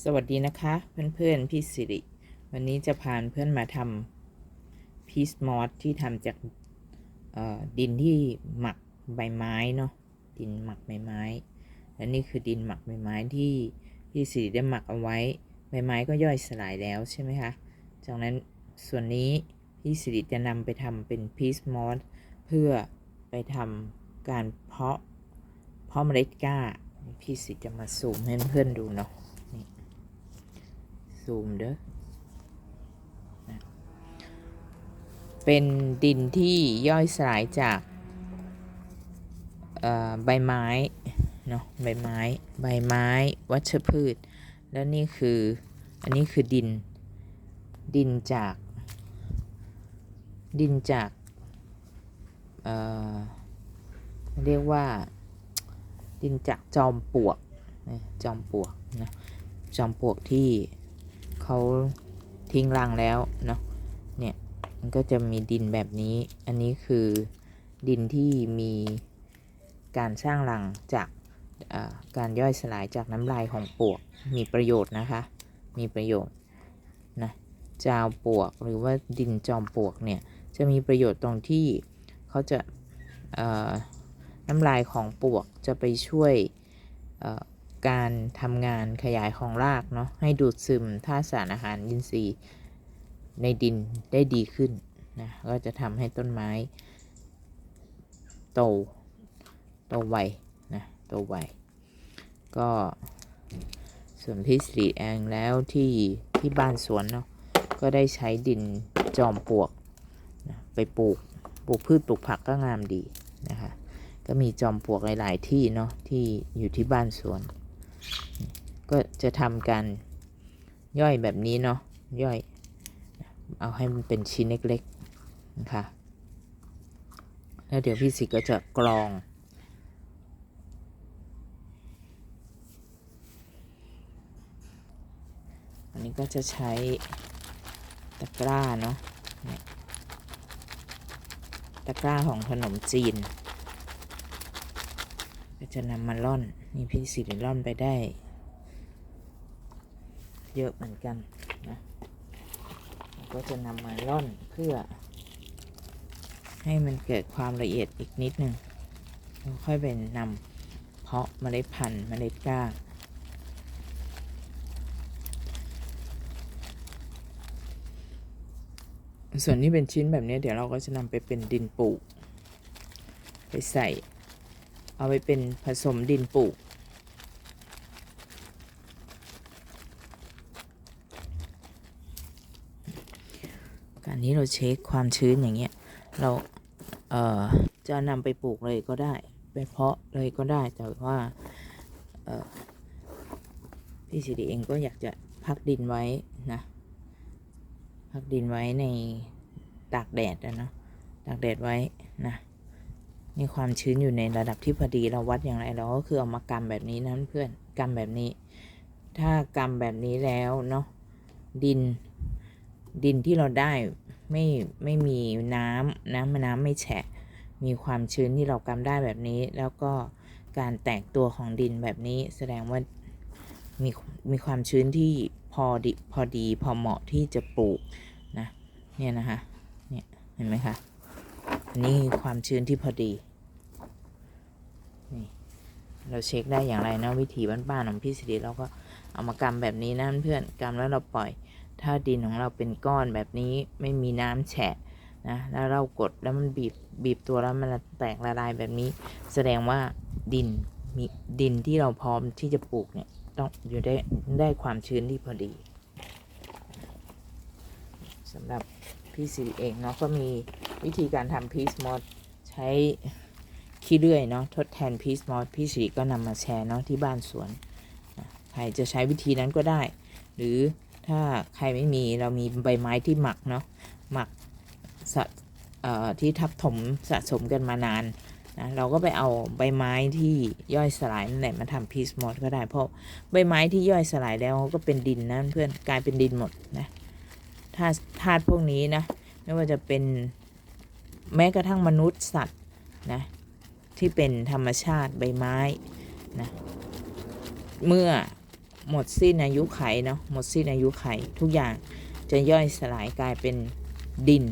สวัสดีนะคะเพื่อนๆพี่สิริ วันนี้จะพาเพื่อนมาทำพีซมอสที่ทำจากดินที่หมักใบไม้เนาะดินหมักใบไม้และนี่คือดินหมักใบไม้ที่พี่สิริได้หมักเอาไว้ ใบไม้ก็ย่อยสลายแล้วใช่ไหมคะจากนั้นส่วนนี้พี่สิริจะนำไปทำเป็นพีซมอสเพื่อไปทำการเพาะเพาะเมล็ดกล้าพี่สิริจะมาซูมให้เพื่อนดูเนาะ ซูมเด้อเป็นดินที่ย่อยสลายจากใบไม้เนาะใบไม้ ใบไม้ วัชพืช แล้วนี่คือ อันนี้คือดิน ดินจาก ดินจากเเรียกว่า ดินจากจอมปลวก จอมปลวกนะ จอมปลวกที่ เขาทิ้งรังแล้วเนาะเนี่ยมันก็จะมีดินแบบนี้ อันนี้คือดินที่มีการสร้างรังจากการย่อยสลายจากน้ำลายของปวกมีประโยชน์นะคะ มีประโยชน์นะจาวปวกหรือว่าดินจอมปวกเนี่ยจะมีประโยชน์ตรงที่เขาจะน้ำลายของปวกจะไปช่วย การทำงานขยายของรากเนาะให้ดูดซึมธาตุสารอาหารอินทรีย์ในดินได้ดีขึ้นนะก็จะทำให้ต้นไม้โตโตไวนะโตไวก็ส่วนพี่สิริเองแล้วที่ที่บ้านสวนเนาะก็ได้ใช้ดินจอมปลวกนะไปปลูกปลูกพืชปลูกผักก็งามดีนะคะก็มีจอมปลวกหลาย ๆ ที่เนาะที่อยู่ที่บ้านสวน ก็จะทำการย่อยแบบนี้เนาะย่อย เอาให้มันเป็นชิ้นเล็กๆนะคะแล้วเดี๋ยวพี่สิก็จะกรองอันนี้ก็จะใช้ตะกร้าเนาะตะกร้าของขนมจีน ก็จะนำมาล่อน นี่พี่สิริล่อนไปได้ เยอะเหมือนกันนะก็จะนำมาล่อนเพื่อ ให้มันเกิดความละเอียดอีกนิดนึงค่อยเป็นนำเพาะเมล็ดพันธุ์เมล็ดก้าส่วนนี้เป็นชิ้นแบบนี้เดี๋ยวเราก็จะนำไปเป็นดินปลูก ไปใส่ เอาไปเป็นผสมดินปลูก การ นี้เราเช็คความชื้นอย่างเงี้ย เราเอ่อจะนำไปปลูกเลยก็ได้ ไปเพาะเลยก็ได้ แต่ว่าเอ่อพี่สิริเองก็อยากจะพักดินไว้นะ พักดินไว้ในตากแดดนะเนาะ ตากแดดไว้นะมีความชื้นอยู่ในระดับที่พอดีเราวัดอย่างไรเราก็คือเอามากำแบบนี้นะเพื่อนกำแบบนี้ ถ้ากำแบบนี้แล้วเนาะดิน ดินที่เราได้ไม่ไม่มีน้ำน้ำน้ำไม่แฉะ มีความชื้นที่เรากำได้แบบนี้ แล้วก็การแตกตัวของดินแบบนี้แสดงว่ามีมีความชื้นที่พอดีพอดีพอเหมาะที่จะปลูกนะเนี่ยนะคะเนี่ยเห็นไหมคะอันนี้คือความชื้นที่พอดีนี่เราเช็คได้อย่างไรนะวิธีบ้านๆของพี่สิริเราก็เอามากำแบบนี้นะเพื่อนกำแล้วเราปล่อย ถ้าดินของเราเป็นก้อนแบบนี้ไม่มีน้ำแฉะนะแล้วเรากดแล้วมันบีบบีบตัวแล้วมันแตกละลายแบบนี้ แสดงว่าดินมีดินที่เราพร้อมที่จะปลูกเนี่ยต้องอยู่ได้ได้ความชื้นที่พอดีสำหรับพี่สิริเองเนาะก็มีวิธีการทำพีซมอสใช้ขี้เลื่อยเนาะทดแทนพีซมอสพี่สีก็นำมาแชร์เนาะที่บ้านสวน ใครจะใช้วิธีนั้นก็ได้ หรือ ถ้าใครไม่มีเรามีใบไม้ที่หมักเนาะหมักสะที่ทับถมสะสมกันมานานนะเราก็ไปเอาใบไม้ที่ย่อยสลายนั่นแหละมาทำพีซมอสก็ได้เพราะใบไม้ที่ย่อยสลายแล้วก็เป็นดินนะเพื่อนกลายเป็นดินหมดนะธาตุธาตุพวกนี้นะไม่ว่าจะเป็นแม้กระทั่งมนุษย์สัตว์นะที่เป็นธรรมชาติใบไม้นะเมื่อ หมดสิ้นอายุไขเนาะหมดสิ้นอายุไขทุกอย่างจะย่อยสลายกลายเป็นดิน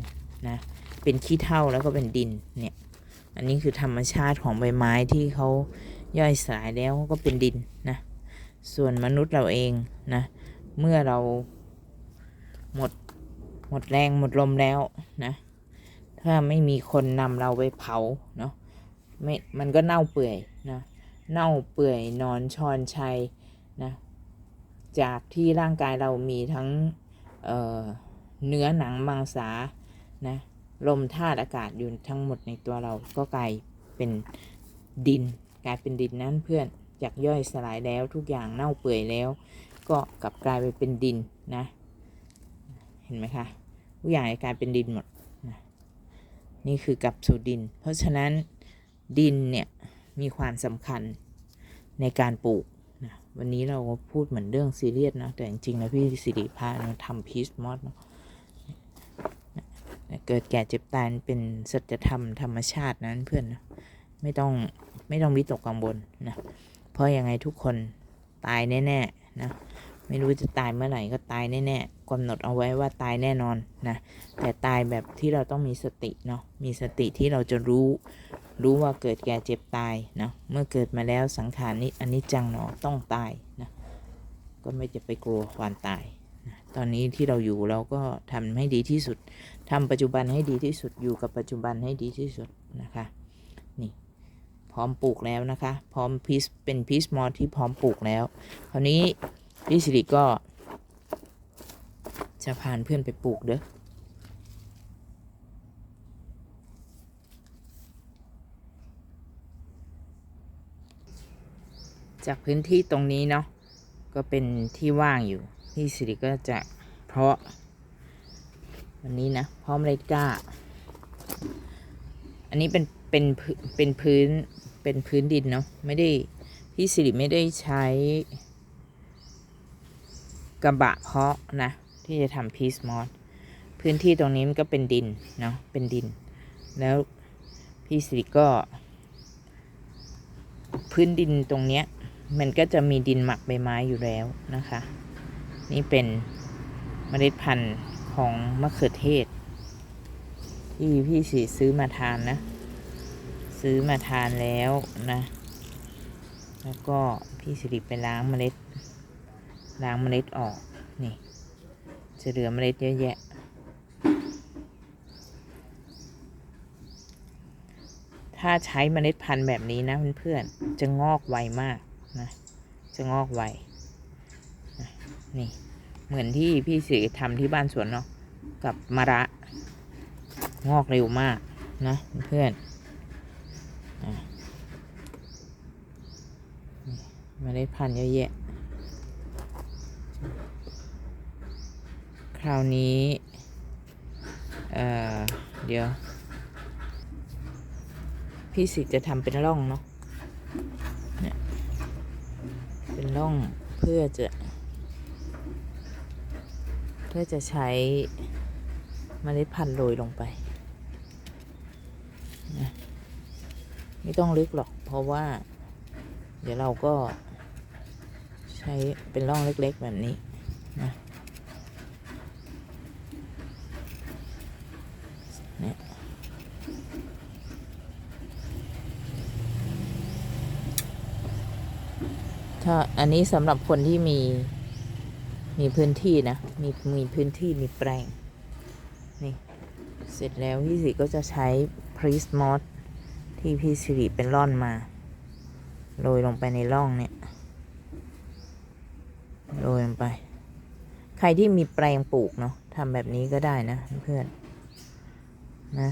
นะเป็นขี้เถ้าแล้วก็เป็นดินเนี่ยอันนี้คือธรรมชาติของใบไม้ที่เขาย่อยสลายแล้วก็เป็นดินนะส่วนมนุษย์เราเองนะเมื่อเราหมดหมดแรงหมดลมแล้วนะถ้าไม่มีคนนำเราไปเผาเนาะไม่มันก็เน่าเปื่อยนะเน่าเปื่อยนอนชอนชัยนะ จากที่ร่างกายเรามีทั้งเเนื้อหนังมังสานะลมธาตุอากาศอยู่ทั้งหมดในตัวเราก็กลายเป็นดิน กลายเป็นดินนั้นเพื่อนจากย่อยสลายแล้วทุกอย่างเน่าเปื่อยแล้ว ก็กลับกลายไปเป็นดินนะ เห็นไหมคะทุกอย่างกลายเป็นดินหมดนะนี่คือกลับสู่ดิน เพราะฉะนั้นดินเนี่ยมีความสำคัญในการปลูก นะวันนี้เราก็พูดเหมือนเรื่องซีเรียสนะ แต่จริงๆแล้วพี่สิริพาเราทำพีชมอสเนาะเกิดแก่เจ็บตายเป็นสัจธรรมธรรมชาตินั้นเพื่อนนะไม่ต้องไม่ต้องวิตกกังวลนะเพราะยังไงทุกคนตายแน่ๆนะ ไม่รู้จะตายเมื่อไหร่ก็ตายแน่ๆกำหนดเอาไว้ว่าตายแน่นอนนะ แต่ตายแบบที่เราต้องมีสติเนาะ มีสติที่เราจะรู้ รู้ว่าเกิดแก่เจ็บตายเนาะ เมื่อเกิดมาแล้วสังขารนี้อันนี้จังหนอต้องตายนะ ก็ไม่จะไปกลัวความตายนะตอนนี้ที่เราอยู่เราก็ทำให้ดีที่สุดทำปัจจุบันให้ดีที่สุด อยู่กับปัจจุบันให้ดีที่สุดนะคะ นี่พร้อมปลูกแล้วนะคะ พร้อมพีชเป็นพีชมอสที่พร้อมปลูกแล้ว คราวนี้ พี่สิริก็ จะพาเพื่อนไปปลูกเด้อจากพื้นที่ตรงนี้เนาะก็เป็นที่ว่างอยู่พี่สิริก็จะเพาะ วันนี้นะเพาะเมล็ดกล้า อันนี้เป็นเป็นพื้นเป็นพื้นเป็นพื้นดินเนาะไม่ได้พี่สิริไม่ได้ใช้ กระบะเพาะนะ ที่จะทำพีสมอสพื้นที่ตรงนี้มันก็เป็นดินเนาะเป็นดิน แล้วพี่สิริก็ พื้นดินตรงเนี้ยมันก็จะมีดินหมักใบไม้อยู่แล้วนะคะ นี่เป็นเมล็ดพันธุ์ของมะเขือเทศ ที่พี่สีซื้อมาทานนะ ซื้อมาทานแล้วนะ แล้วก็พี่สิริไปล้างเมล็ด ล้างเมล็ดออก นี่ จะเหลือเมล็ดเยอะแยะ ถ้าใช้เมล็ดพันธุ์แบบนี้นะเพื่อนๆ จะงอกไวมากนะ จะงอกไวนี่ เหมือนที่พี่สิทำที่บ้านสวนเนาะ กับมะระ งอกเร็วมากนะเพื่อนเมล็ดพันธุ์เยอะแยะ คราวนี้ เอ่อ เดี๋ยว พี่สิจะทำเป็นร่องเนาะเนี่ยเป็นร่องเพื่อจะ เพื่อจะใช้เมล็ดพันธุ์โรยลงไปนะไม่ต้องลึกหรอก เพราะว่า เดี๋ยวเราก็ใช้เป็นร่องเล็กๆแบบนี้นะ เนี่ยถ้าอันนี้สำหรับคนที่มีมีพื้นที่นะ มีมีพื้นที่มีแปลง นี่ เสร็จแล้วพี่สิริก็จะใช้พรีสมอสที่พี่สิริเป็นร่อนมา โรยลงไปในร่องเนี่ยโรยลงไป ใครที่มีแปลงปลูกเนาะทำแบบนี้ก็ได้นะเพื่อน นะ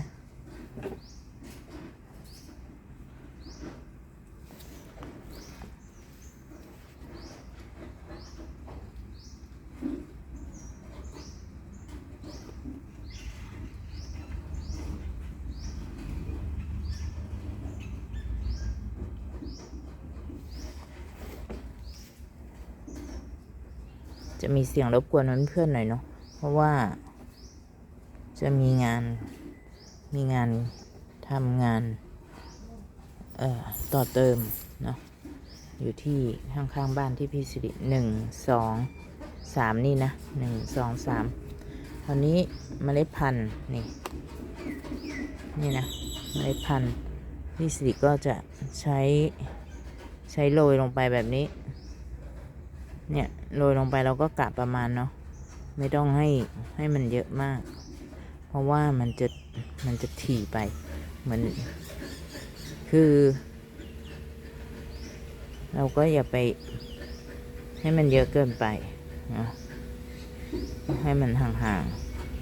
จะมีเสียงรบกวนเพื่อนๆหน่อยเนาะ เพราะว่าจะมีงาน มีงานทำงานเอ่อต่อเติมเนาะอยู่ที่ข้างๆบ้านที่พี่สิริหนึ่งสองสามนี่นะหนึ่งสองสามตอนนี้เมล็ดพันธุ์นี่นี่นะเมล็ดพันธุ์พี่สิริก็จะใช้ใช้โรยลงไปแบบนี้ เนี่ยโรยลงไปเราก็กะประมาณเนาะไม่ต้องให้ให้มันเยอะมาก เพราะว่ามันจะ มันจะถี่ไป เหมือน คือ เราก็อย่าไป ให้มันเยอะเกินไปนะให้มันห่าง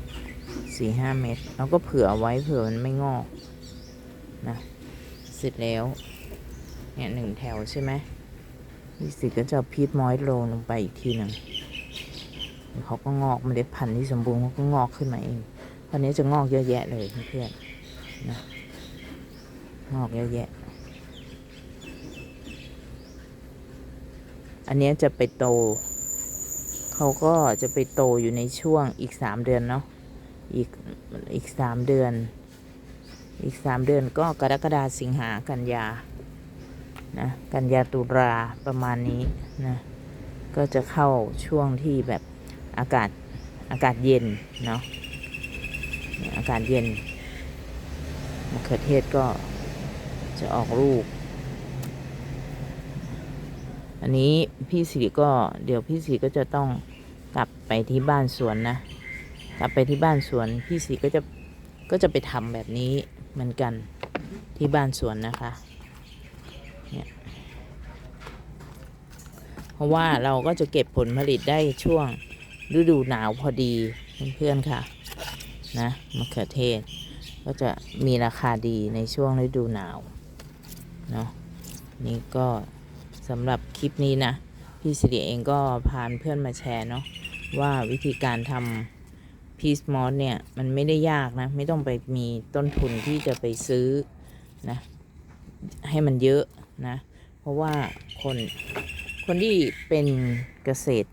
ๆสี่ห้าเมตรเราก็เผื่อเอาไว้เผื่อมันไม่งอกนะเสร็จแล้ว เนี่ยหนึ่งแถวใช่ไหมนี่สิก็จะพีชมอยโรยลงไปอีกทีหนึ่งเขาก็งอกเมล็ดพันธุ์ที่สมบูรณ์เขาก็งอกขึ้นมาเอง ตอนนี้จะงอกเยอะแยะเลยเพื่อนนะงอกเยอะแยะ อันนี้จะไปโต เขาก็จะไปโตอยู่ในช่วงอีกสามเดือนเนาะ อีกอีกสามเดือน อีกสามเดือนก็กรกฎาสิงหากันยา นะ กันยาตุลาประมาณนี้นะ ก็จะเข้าช่วงที่แบบอากาศอากาศเย็นเนาะ อากาศเย็นมะเขือเทศก็จะออกลูก อันนี้พี่สิริก็เดี๋ยวพี่สิริก็จะต้องกลับไปที่บ้านสวนนะ กลับไปที่บ้านสวน พี่สิริก็จะก็จะไปทำแบบนี้เหมือนกันที่บ้านสวนนะคะเนี่ยเพราะว่าเราก็จะเก็บผลผลิตได้ช่วงฤดูหนาวพอดีเพื่อนๆค่ะ นะมะเขือเทศ ก็จะมีราคาดีในช่วงฤดูหนาวเนาะนี่ก็สำหรับคลิปนี้นะ พี่สิริเองก็พาเพื่อนมาแชร์เนาะว่าวิธีการทำพีซมอสเนี่ย มันไม่ได้ยากนะ ไม่ต้องไปมีต้นทุนที่จะไปซื้อนะ ให้มันเยอะนะ เพราะว่าคนคนที่เป็นเกษตร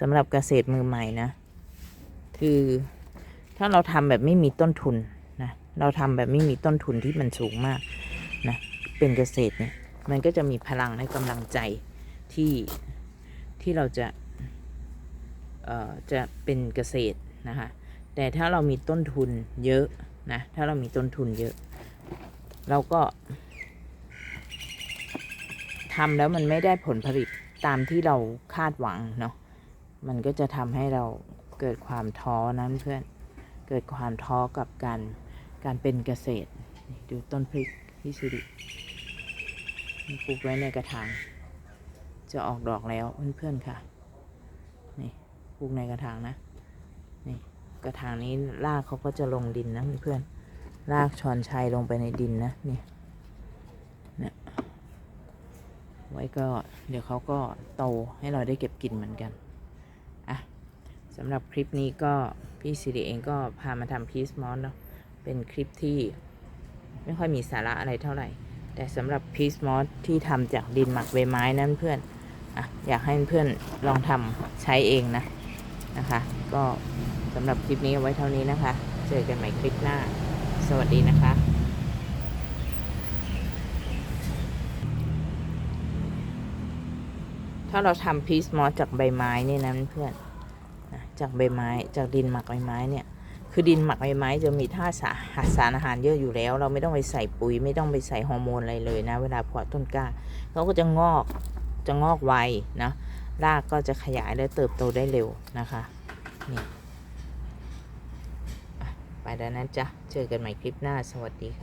สำหรับเกษตรมือใหม่นะ คือ ถ้าเราทำแบบไม่มีต้นทุนนะเราทำแบบไม่มีต้นทุนที่มันสูงมากนะเป็นเกษตรเนี่ยมันก็จะมีพลังและกำลังใจที่ที่เราจะเอ่อจะเป็นเกษตรนะคะแต่ถ้าเรามีต้นทุนเยอะนะถ้าเรามีต้นทุนเยอะ เราก็ทำแล้วมันไม่ได้ผลผลิตตามที่เราคาดหวังเนาะมันก็จะทำให้เราเกิดความท้อนะเพื่อน เกิดความท้อกับการการเป็นเกษตร ดูต้นพริกที่สิริปลูกไว้ในกระถาง จะออกดอกแล้วเพื่อนๆค่ะ นี่ปลูกในกระถางนะ นี่กระถางนี้รากเขาก็จะลงดินนะเพื่อนๆ รากชอนชัยลงไปในดินนะนี่เนี่ยไว้ก็เดี๋ยวเขาก็โตให้เราได้เก็บกินเหมือนกัน สำหรับคลิปนี้ก็พี่สิริเองก็พามาทำพีซมอสเนาะเป็นคลิปที่ไม่ค่อยมีสาระอะไรเท่าไหร่ แต่สำหรับพีซมอสที่ทำจากดินหมักใบไม้นั้นเพื่อนอะอยากให้เพื่อนลองทำใช้เองนะนะคะ ก็สำหรับคลิปนี้ไว้เท่านี้นะคะ เจอกันใหม่คลิปหน้า สวัสดีนะคะถ้าเราทำพีซมอสจากใบไม้นี่นะเพื่อน จากใบไม้จากดินหมักใบไม้เนี่ย คือดินหมักใบไม้จะมีธาตุสารอาหารเยอะอยู่แล้ว เราไม่ต้องไปใส่ปุ๋ย ไม่ต้องไปใส่ฮอร์โมนอะไรเลยนะ เวลาเพาะต้นกล้าเขาก็จะงอกจะงอกไวนะรากก็จะขยายและเติบโตได้เร็วนะคะนี่ไปแล้วนะจ๊ะเจอกันใหม่คลิปหน้าสวัสดีค่ะ